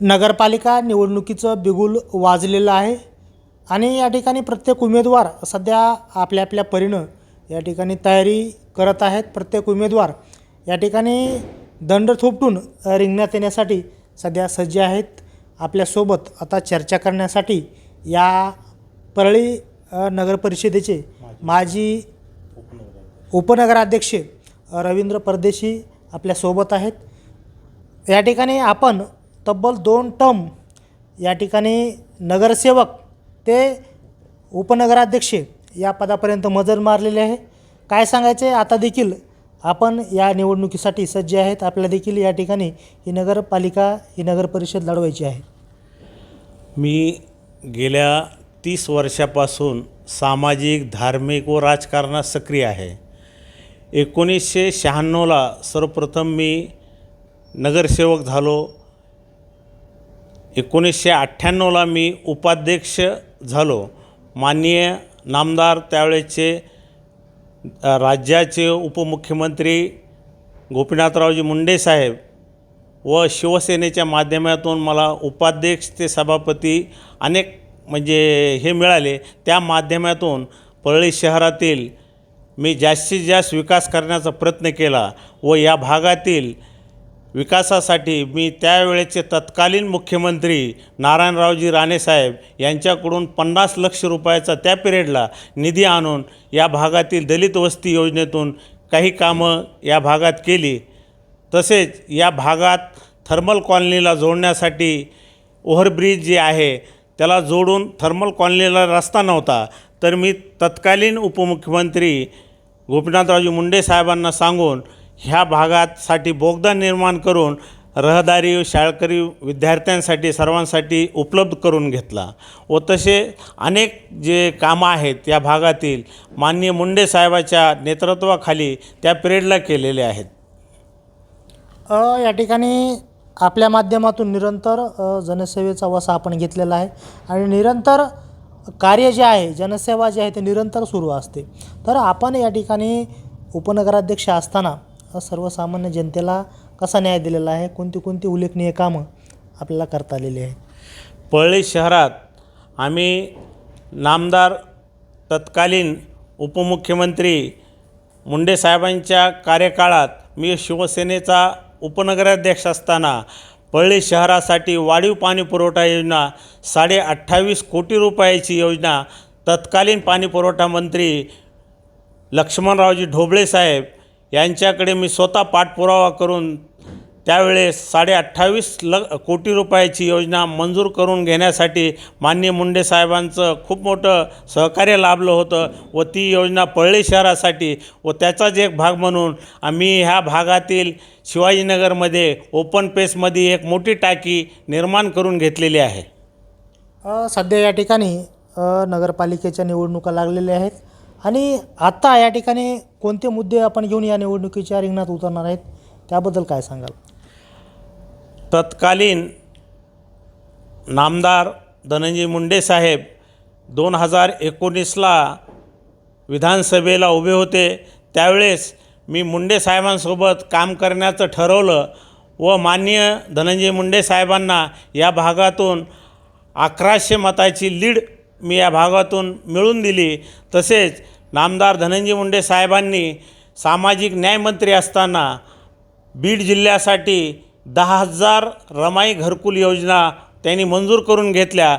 नगरपालिका निवडणुकीचं बिगुल वाजलेलं आहे. आणि या ठिकाणी प्रत्येक उमेदवार सध्या आपल्या आपल्या परीनं या ठिकाणी तयारी करत आहेत. प्रत्येक उमेदवार या ठिकाणी दंड थोपटून रिंगण्यात रिंगणात येण्यासाठी सध्या सज्ज आहेत. आपल्यासोबत आता चर्चा करण्यासाठी या परळी नगरपरिषदेचे माजी उपनगराध्यक्ष रवींद्र परदेशी आपल्यासोबत आहेत. या ठिकाणी आपण तब्बल दोन टर्म या ठिकाणी नगरसेवक ते उपनगराध्यक्ष या पदापर्यंत मजल मारलेले आहे. काय सांगायचे आता देखील आपण या निवडणुकीसाठी सज्ज आहेत. आपल्याला देखील या ठिकाणी ही नगरपालिका ही नगरपरिषद लढवायची आहे. मी गेल्या तीस वर्षापासून सामाजिक धार्मिक व राजकारणात सक्रिय आहे. एकोणीसशे शहाण्णवला सर्वप्रथम मी नगरसेवक झालो. एकोणीसशे अठ्ठ्याण्णवला मी उपाध्यक्ष झालो. माननीय नामदार त्यावेळेचे राज्याचे उपमुख्यमंत्री गोपीनाथरावजी मुंडे साहेब व शिवसेनेच्या माध्यमातून मला उपाध्यक्ष ते सभापती अनेक म्हणजे हे मिळाले. त्या माध्यमातून परळी शहरातील मी जास्तीत जास्त विकास करण्याचा प्रयत्न केला व या भागातील विकासासाठी मी त्यावेळेचे तत्कालीन मुख्यमंत्री नारायणरावजी राणेसाहेब यांच्याकडून पन्नास लक्ष रुपयाचा त्या पिरियडला निधी आणून या भागातील दलित वस्ती योजनेतून काही कामं या भागात केली. तसेच या भागात थर्मल कॉलनीला जोडण्यासाठी ओव्हरब्रिज जे आहे त्याला जोडून थर्मल कॉलनीला रस्ता नव्हता. तर मी तत्कालीन उपमुख्यमंत्री गोपीनाथरावजी मुंडे साहेबांना सांगून ह्या भागासाठी बोगदा निर्माण करून रहदारी शाळकरी विद्यार्थ्यांसाठी सर्वांसाठी उपलब्ध करून घेतला व तसे अनेक जे कामं आहेत या भागातील माननीय मुंडे साहेबाच्या नेतृत्वाखाली त्या पिरियडला केलेले आहेत. या ठिकाणी आपल्या माध्यमातून निरंतर जनसेवेचा वसा आपण घेतलेला आहे आणि निरंतर कार्य जे आहे जनसेवा जी आहे ते निरंतर सुरू असते. तर आपण या ठिकाणी उपनगराध्यक्ष असताना सर्वसामान्य जनतेला कसा न्याय दिलेला आहे? कोणती कोणती उल्लेखनीय कामं आपल्याला करता आलेली आहे परळी शहरात आम्ही नामदार तत्कालीन उपमुख्यमंत्री मुंडे साहेबांच्या कार्यकाळात मी शिवसेनेचा उपनगराध्यक्ष असताना परळी शहरासाठी वाढीव पाणी पुरवठा योजना साडे अठ्ठावीस कोटी रुपयाची योजना तत्कालीन पाणीपुरवठा मंत्री लक्ष्मणरावजी ढोबळे साहेब यांच्याकडे मी स्वतः पाठपुरावा करून त्यावेळेस साडे अठ्ठावीस ल कोटी रुपयाची योजना मंजूर करून घेण्यासाठी माननीय मुंडे साहेबांचं खूप मोठं सहकार्य लाभलं होतं व ती योजना पळळे शहरासाठी व त्याचाच एक भाग म्हणून आम्ही ह्या भागातील शिवाजीनगरमध्ये ओपन पेसमध्ये एक मोठी टाकी निर्माण करून घेतलेली आहे. सध्या या ठिकाणी नगरपालिकेच्या निवडणुका लागलेल्या आहेत. आणि आत्ता या ठिकाणी कोणते मुद्दे आपण घेऊन या निवडणुकीच्या रिंगणात उतरणार आहेत त्याबद्दल काय सांगाल? तत्कालीन नामदार धनंजय मुंडे साहेब दोन हजार एकोणीसला विधानसभेला उभे होते. त्यावेळेस मी मुंडे साहेबांसोबत काम करण्याचं ठरवलं व माननीय धनंजय मुंडे साहेबांना या भागातून अकराशे मताची लीड मी या भागातून मिळून दिली. तसेच नामदार धनंजय मुंडे साहेबांनी सामाजिक न्यायमंत्री असताना बीड जिल्ह्यासाठी दहा हजार रमाई घरकुल योजना त्यांनी मंजूर करून घेतल्या.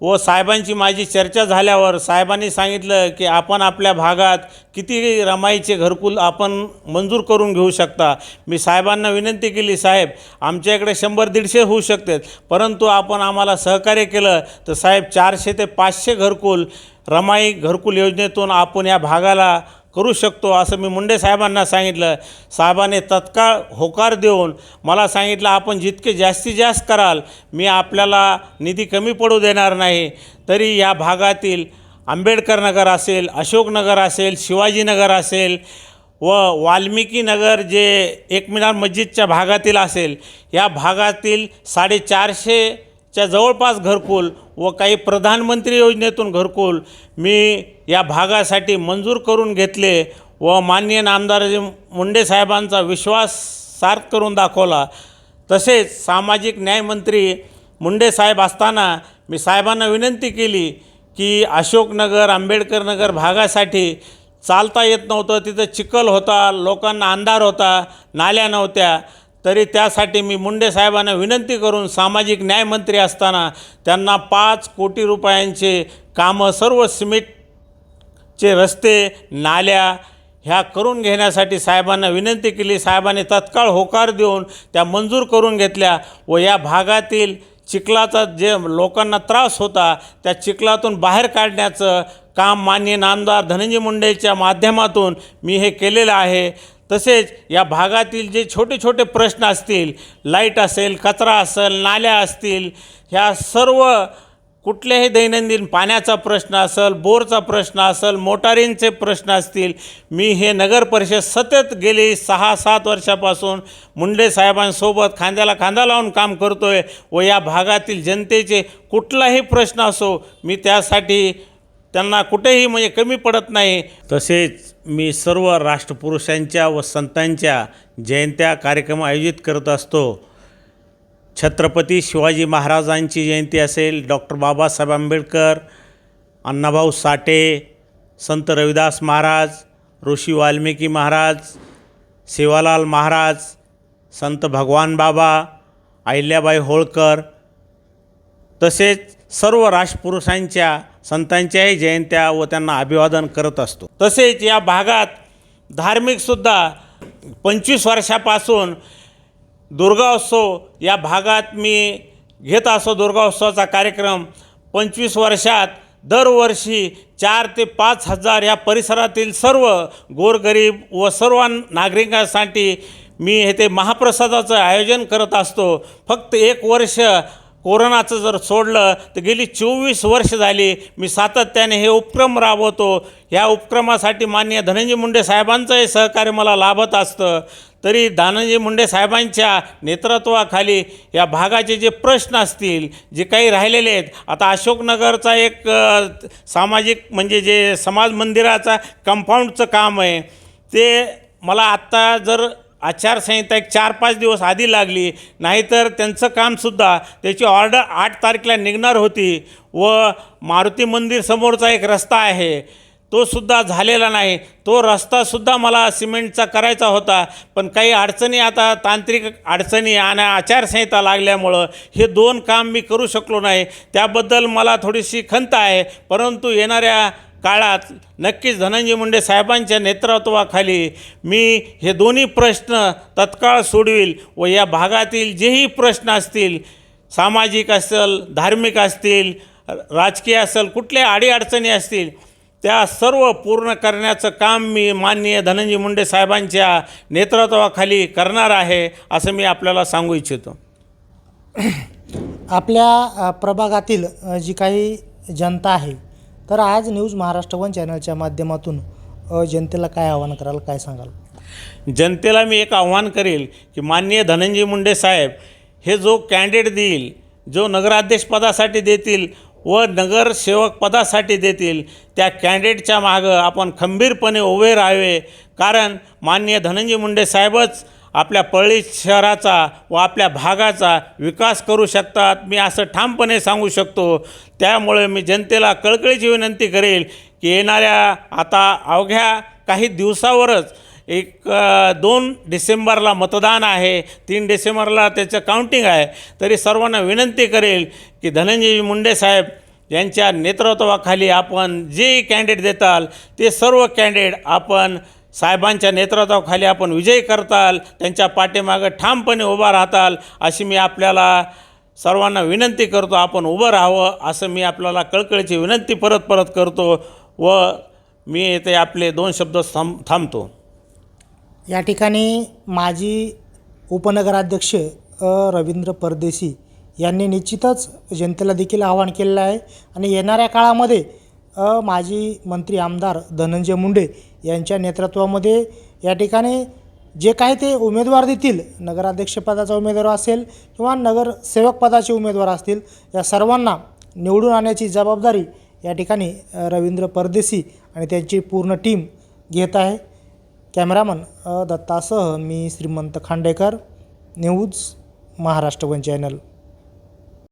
व साहेबांची माझी चर्चा झाल्यावर साहेबांनी सांगितलं की आपण आपल्या भागात किती रमाईचे घरकुल आपण मंजूर करून घेऊ शकता. मी साहेबांना विनंती केली साहेब आमच्या इकडे शंभर दीडशे होऊ शकतात परंतु आपण आम्हाला सहकार्य केलं तर साहेब चारशे ते पाचशे घरकुल रमाई घरकुल योजनेतून आपण या भागाला करू शकतो असं मी मुंडे साहेबांना सांगितलं. साहेबाने तत्काळ होकार देऊन मला सांगितलं आपण जितके जास्तीत जास्त कराल मी आपल्याला निधी कमी पडू देणार नाही. तरी या भागातील आंबेडकर नगर असेल अशोकनगर असेल शिवाजीनगर असेल व वाल्मिकी नगर जे एकमिनार मस्जिदच्या भागातील असेल या भागातील साडेचारशे च्या जवळपास घरकुल व काही प्रधानमंत्री योजनेतून घरकुल मी या भागासाठी मंजूर करून घेतले व माननीय नामदार मुंडे साहेबांचा विश्वास सार्थ करून दाखवला. तसेच सामाजिक न्यायमंत्री मुंडे साहेब असताना मी साहेबांना विनंती केली की अशोकनगर आंबेडकर नगर भागासाठी चालता येत नव्हतं. तिथं चिखल होता लोकांना अंधार होता नाल्या नव्हत्या. तरी त्यासाठी मी मुंडे साहेबांना विनंती करून सामाजिक न्यायमंत्री असताना त्यांना पाच कोटी रुपयांचे कामं सर्व सिमेंटचे रस्ते नाल्या ह्या करून घेण्यासाठी साहेबांना विनंती केली. साहेबांनी तत्काळ होकार देऊन त्या मंजूर करून घेतल्या व या भागातील चिखलाचा जे लोकांना त्रास होता त्या चिखलातून बाहेर काढण्याचं काम माननीय नामदार धनंजय मुंडेच्या माध्यमातून मी हे केलेलं आहे. तसेच या भागातील जे छोटे छोटे प्रश्न असतील लाइट असेल कचरा असेल नाल्या असतील ह्या सर्व कुठल्याही दैनंदिन पाण्याचा प्रश्न असेल बोरचा प्रश्न असेल मोटारींचे प्रश्न असतील मी हे नगर परिषद सतत गेली सहा सात वर्षापासून मुंडे साहेबांसोबत खांद्याला खांदा लावून काम करतो आहे व या भागातील जनतेचे कुठलाही प्रश्न असो मी त्यासाठी त्यांना कुठेही म्हणजे कमी पडत नाही. तसेच मी सर्व राष्ट्रपुरुषांच्या व संतांच्या जयंत्या कार्यक्रम आयोजित करत असतो. छत्रपती शिवाजी महाराजांची जयंती असेल डॉक्टर बाबासाहेब आंबेडकर अण्णाभाऊ साठे संत रविदास महाराज ऋषी वाल्मिकी महाराज सेवालाल महाराज संत भगवान बाबा अहिल्याबाई होळकर तसेच सर्व राष्ट्रपुरुषांच्या संतांच्याही जयंत्या व त्यांना अभिवादन करत असतो. तसेच या भागात धार्मिकसुद्धा पंचवीस वर्षापासून दुर्गाोत्सव या भागात मी घेत असो दुर्गोत्सवाचा कार्यक्रम पंचवीस वर्षात दरवर्षी चार ते पाच हजार या परिसरातील सर्व गोरगरीब व सर्व नागरिकांसाठी मी हे ते महाप्रसादाचं आयोजन करत असतो. फक्त एक वर्ष कोरोनाचं जर सोडलं तर गेली चोवीस वर्ष झाली मी सातत्याने हे उपक्रम राबवतो. ह्या उपक्रमासाठी माननीय धनंजय मुंडे साहेबांचंही सहकार्य मला लाभत असतं. तरी धनंजय मुंडे साहेबांच्या नेतृत्वाखाली या भागाचे जे प्रश्न असतील जे काही राहिलेले आहेत आता अशोकनगरचा एक सामाजिक म्हणजे जे समाज मंदिराचा कंपाऊंडचं काम आहे ते मला आत्ता जर आचारसंहिता एक चार पाच दिवस आधी लागली नाहीतर त्यांचं कामसुद्धा त्याची ऑर्डर आठ तारखेला निघणार होती व मारुती मंदिर समोरचा एक रस्ता आहे तो सुद्धा झालेला नाही. तो रस्तासुद्धा मला सिमेंटचा करायचा होता पण काही अडचणी आता तांत्रिक अडचणी आणि आचारसंहिता लागल्यामुळं हे दोन काम मी करू शकलो नाही. त्याबद्दल मला थोडीशी खंत आहे परंतु येणाऱ्या काळात नक्कीच धनंजय मुंडे साहेबांच्या नेतृत्वाखाली मी हे दोन्ही प्रश्न तत्काळ सोडवील व या भागातील जेही प्रश्न असतील सामाजिक असेल धार्मिक असतील राजकीय असेल कुठल्या अडीअडचणी असतील त्या सर्व पूर्ण करण्याचं काम मी माननीय धनंजय मुंडे साहेबांच्या नेतृत्वाखाली करणार आहे असं मी आपल्याला सांगू इच्छितो. आपल्या प्रभागातील जी काही जनता आहे तर आज न्यूज महाराष्ट्र वन चॅनलच्या माध्यमातून जनतेला काय आवाहन कराल काय सांगाल? जनतेला मी एक आव्हान करेल की माननीय धनंजय मुंडे साहेब हे जो कॅन्डिडेट देईल जो नगराध्यक्षपदासाठी देतील व नगरसेवक पदासाठी देतील त्या कॅन्डिडेटच्या मागं आपण खंबीरपणे उभे राहावे. कारण माननीय धनंजय मुंडे साहेबच आपल्या पळी शहराचा व आपल्या भागाचा विकास करू शकतात. मी असं ठामपणे सांगू शकतो. त्यामुळे मी जनतेला कळकळीची विनंती करेल की येणाऱ्या आता अवघ्या काही दिवसावरच एक दोन डिसेंबरला मतदान आहे. तीन डिसेंबरला त्याचं काउंटिंग आहे. तरी सर्वांना विनंती करेल की धनंजय मुंडे साहेब यांच्या नेतृत्वाखाली आपण जे कॅन्डिडेट देताल ते सर्व कॅन्डिडेट आपण साहेबांच्या नेतृत्वाखाली आपण विजयी करताल त्यांच्या पाठीमागं ठामपणे उभा राहताल अशी मी आपल्याला सर्वांना विनंती करतो आपण उभं राहावं असं मी आपल्याला कळकळीची विनंती परत परत करतो व मी येथे आपले दोन शब्द थांब थांबतो. या ठिकाणी माजी उपनगराध्यक्ष रवींद्र परदेशी यांनी निश्चितच जनतेला देखील आवाहन केलेलं आहे. आणि येणाऱ्या काळामध्ये माजी मंत्री आमदार धनंजय मुंडे यांच्या नेतृत्वामध्ये या ठिकाणी जे काही ते उमेदवार देतील नगराध्यक्षपदाचा उमेदवार असेल किंवा नगरसेवक पदाचे उमेदवार असतील या सर्वांना निवडून आणण्याची जबाबदारी या ठिकाणी रवींद्र परदेशी आणि त्यांची पूर्ण टीम घेत आहे. कॅमेरामन दत्तासह मी Shrimant Khandekar news Maharashtra one channel.